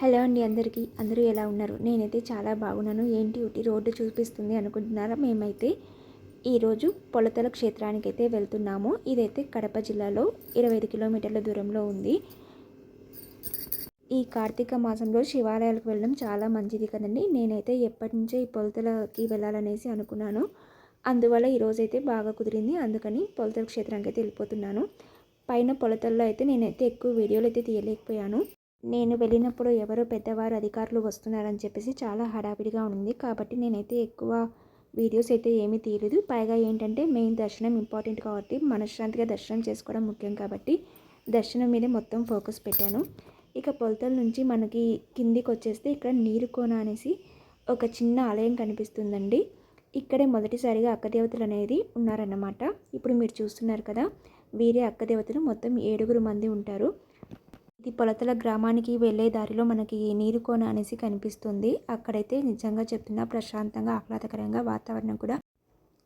Hello అండి అందరికీ. అందరూ ఎలా ఉన్నారు? నేనైతే చాలా బాగున్నాను. ఏంటి ఒకటి రోడ్డు చూపిస్తుంది అనుకుంటున్నారా? మేమైతే ఈరోజు పొలతల క్షేత్రానికి అయితే వెళ్తున్నాము. ఇదైతే కడప జిల్లాలో ఇరవై ఐదు కిలోమీటర్ల దూరంలో ఉంది. ఈ కార్తీక మాసంలో శివాలయాలకు వెళ్ళడం చాలా మంచిది కదండి. నేనైతే ఎప్పటి నుంచో ఈ పొలతలకి వెళ్ళాలనేసి అనుకున్నాను. అందువల్ల ఈరోజైతే బాగా కుదిరింది. అందుకని పొలతల క్షేత్రానికి అయితే వెళ్ళిపోతున్నాను. పైన పొలతల్లో అయితే నేనైతే ఎక్కువ వీడియోలు అయితే తీయలేకపోయాను. నేను వెళ్ళినప్పుడు ఎవరో పెద్దవారు అధికారులు వస్తున్నారని చెప్పేసి చాలా హడావిడిగా ఉంది. కాబట్టి నేనైతే ఎక్కువ వీడియోస్ అయితే ఏమీ తీయలేదు. పైగా ఏంటంటే మెయిన్ దర్శనం ఇంపార్టెంట్ కాబట్టి మనశ్శాంతిగా దర్శనం చేసుకోవడం ముఖ్యం కాబట్టి దర్శనం మీదే మొత్తం ఫోకస్ పెట్టాను. ఇక పొలతల నుంచి మనకి కిందికి వచ్చేస్తే ఇక్కడ నీరు కోన అనేసి ఒక చిన్న ఆలయం కనిపిస్తుందండి. ఇక్కడే మొదటిసారిగా అక్కదేవతలు అనేది ఉన్నారన్నమాట. ఇప్పుడు మీరు చూస్తున్నారు కదా వీరే అక్కదేవతలు మొత్తం ఏడుగురు మంది ఉంటారు. ఇది పొలతల గ్రామానికి వెళ్ళే దారిలో మనకి నీరు కోన అనేసి కనిపిస్తుంది. అక్కడైతే నిజంగా చెప్తున్నా ప్రశాంతంగా ఆహ్లాదకరంగా వాతావరణం కూడా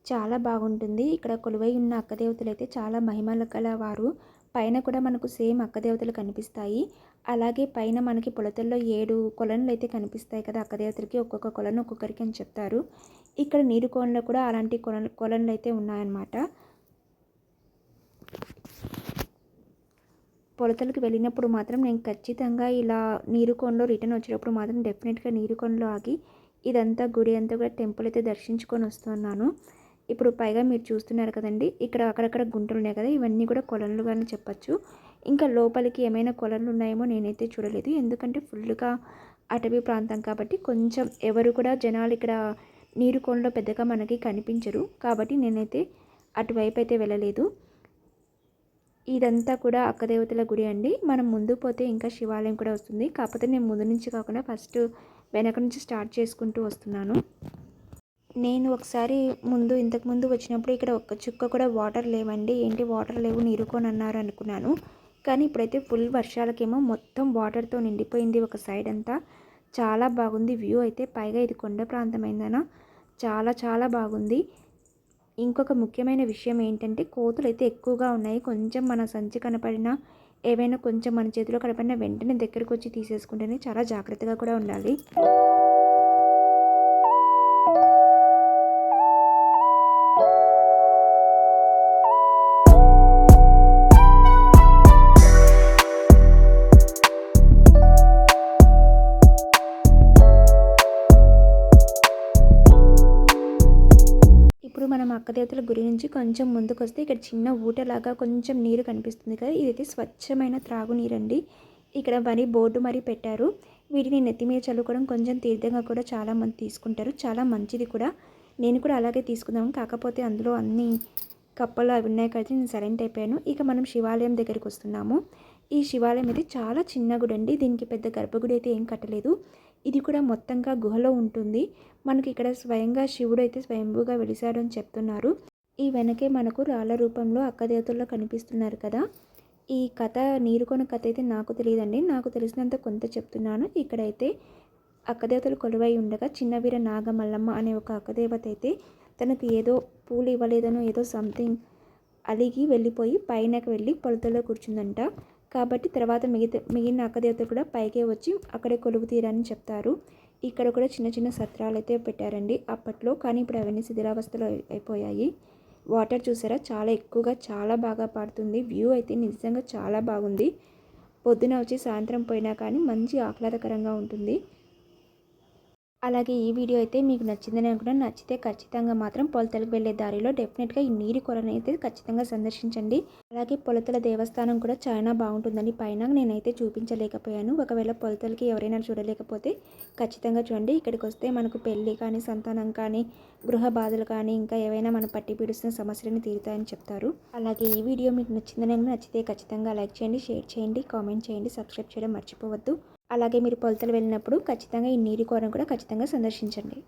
చాలా బాగుంటుంది. ఇక్కడ కొలువై ఉన్న అక్కదేవతలు అయితే చాలా మహిమలు గల వారు. పైన కూడా మనకు సేమ్ అక్కదేవతలు కనిపిస్తాయి. అలాగే పైన మనకి పొలతల్లో ఏడు కొలనులు అయితే కనిపిస్తాయి కదా అక్కదేవతలకి. ఒక్కొక్క కొలను ఒక్కొక్కరికి అని చెప్తారు. ఇక్కడ నీరు కోనలో కూడా అలాంటి కొల కొలనులు అయితే ఉన్నాయన్నమాట. పొలతలకు వెళ్ళినప్పుడు మాత్రం నేను ఖచ్చితంగా ఇలా నీరుకొండలో రిటర్న్ వచ్చేటప్పుడు మాత్రం డెఫినెట్గా నీరుకొండలో ఆగి ఇదంతా గుడి అంతా కూడా టెంపుల్ అయితే దర్శించుకొని వస్తున్నాను. ఇప్పుడు పైగా మీరు చూస్తున్నారు కదండి ఇక్కడ అక్కడక్కడ గుంటలు ఉన్నాయి కదా ఇవన్నీ కూడా కొలనులుగానే చెప్పచ్చు. ఇంకా లోపలికి ఏమైనా కొలనులు ఉన్నాయేమో నేనైతే చూడలేదు. ఎందుకంటే ఫుల్గా అటవీ ప్రాంతం కాబట్టి కొంచెం ఎవరు కూడా జనాలు ఇక్కడ నీరు కొండలో పెద్దగా మనకి కనిపించరు. కాబట్టి నేనైతే అటువైపు అయితే వెళ్ళలేదు. ఇదంతా కూడా అక్కదేవతల గుడి అండి. మనం ముందు పోతే ఇంకా శివాలయం కూడా వస్తుంది. కాకపోతే నేను ముందు నుంచి కాకుండా ఫస్ట్ వెనక నుంచి స్టార్ట్ చేసుకుంటూ వస్తున్నాను. నేను ఒకసారి ముందు ఇంతకు ముందు వచ్చినప్పుడు ఇక్కడ ఒక్క చుక్క కూడా వాటర్ లేవండి. ఏంటి వాటర్ లేవు నీరుకొని అన్నారు అనుకున్నాను. కానీ ఇప్పుడైతే ఫుల్ వర్షాలకేమో మొత్తం వాటర్తో నిండిపోయింది ఒక సైడ్ అంతా. చాలా బాగుంది వ్యూ అయితే. పైగా ఇది కొండ ప్రాంతం చాలా చాలా బాగుంది. ఇంకొక ముఖ్యమైన విషయం ఏంటంటే కోతులు అయితే ఎక్కువగా ఉన్నాయి. కొంచెం మన సంచి కనపడినా ఏవైనా కొంచెం మన చేతిలో కనపడినా వెంటనే దగ్గరకు వచ్చి తీసేసుకుంటేనే చాలా జాగ్రత్తగా కూడా ఉండాలి. ఇప్పుడు మనం అక్కదేవతల గురి నుంచి కొంచెం ముందుకు వస్తే ఇక్కడ చిన్న ఊటలాగా కొంచెం నీరు కనిపిస్తుంది కదా. ఇదైతే స్వచ్ఛమైన త్రాగునీరు అండి ఇక్కడ మరి బోర్డు మరి పెట్టారు. వీటిని నెత్తి మీద చల్లుకోవడం కొంచెం తీర్థంగా కూడా చాలామంది తీసుకుంటారు. చాలా మంచిది కూడా. నేను కూడా అలాగే తీసుకుందాం. కాకపోతే అందులో అన్ని కప్పలు అవి ఉన్నాయి కాబట్టి నేను సైలెంట్ అయిపోయాను. ఇక మనం శివాలయం దగ్గరికి వస్తున్నాము. ఈ శివాలయం అయితే చాలా చిన్న గుడి అండి దీనికి పెద్ద గర్భగుడి అయితే ఏం కట్టలేదు. ఇది కూడా మొత్తంగా గుహలో ఉంటుంది. మనకి ఇక్కడ స్వయంగా శివుడు అయితే స్వయంభూగా వెలిశాడు అని చెప్తున్నారు. ఈ వెనకే మనకు రాళ్ళ రూపంలో అక్కదేవతల్లో కనిపిస్తున్నారు కదా. ఈ కథ నీరుకొన కథ అయితే నాకు తెలియదండి. నాకు తెలిసినంత కొంత చెప్తున్నాను. ఇక్కడైతే అక్కదేవతలు కొలువై ఉండగా చిన్నవీర నాగమల్లమ్మ అనే ఒక అక్కదేవత అయితే తనకు ఏదో పూలు ఇవ్వలేదనో ఏదో సంథింగ్ అలిగి వెళ్ళిపోయి పైనకి వెళ్ళి పొలతలో కూర్చుందంట. కాబట్టి తర్వాత మిగతా మిగిలిన అక్కదేవతలు కూడా పైకే వచ్చి అక్కడే కొలువు తీరని చెప్తారు. ఇక్కడ కూడా చిన్న చిన్న సత్రాలు అయితే పెట్టారండి అప్పట్లో కానీ ఇప్పుడు అవన్నీ శిథిలావస్థలో అయిపోయాయి. వాటర్ చూసారా? చాలా ఎక్కువగా చాలా బాగా పాడుతుంది వ్యూ అయితే నిజంగా చాలా బాగుంది. పొద్దున వచ్చి సాయంత్రం పోయినా కానీ మంచి ఆహ్లాదకరంగా ఉంటుంది. అలాగే ఈ వీడియో అయితే మీకు నచ్చిందని అనుకుంటున్నాను. నచ్చితే ఖచ్చితంగా మాత్రం పొలతలకు వెళ్ళే దారిలో డెఫినెట్గా ఈ నీరు కొరని అయితే ఖచ్చితంగా సందర్శించండి. అలాగే పొలతల దేవస్థానం కూడా చాలా బాగుంటుందని పైన నేనైతే చూపించలేకపోయాను. ఒకవేళ పొలతలకి ఎవరైనా చూడలేకపోతే ఖచ్చితంగా చూడండి. ఇక్కడికి వస్తే మనకు పెళ్ళి కానీ సంతానం కానీ గృహ బాధలు కానీ ఇంకా ఏవైనా మనం పట్టి పీడుస్తున్న సమస్యలను తీరుతాయని చెప్తారు. అలాగే ఈ వీడియో మీకు నచ్చిందని నచ్చితే ఖచ్చితంగా లైక్ చేయండి షేర్ చేయండి కామెంట్ చేయండి సబ్స్క్రైబ్ చేయడం మర్చిపోవద్దు. అలాగే మీరు పొలతలు వెళ్ళినప్పుడు ఖచ్చితంగా ఈ నీరు కోరం కూడా ఖచ్చితంగా సందర్శించండి.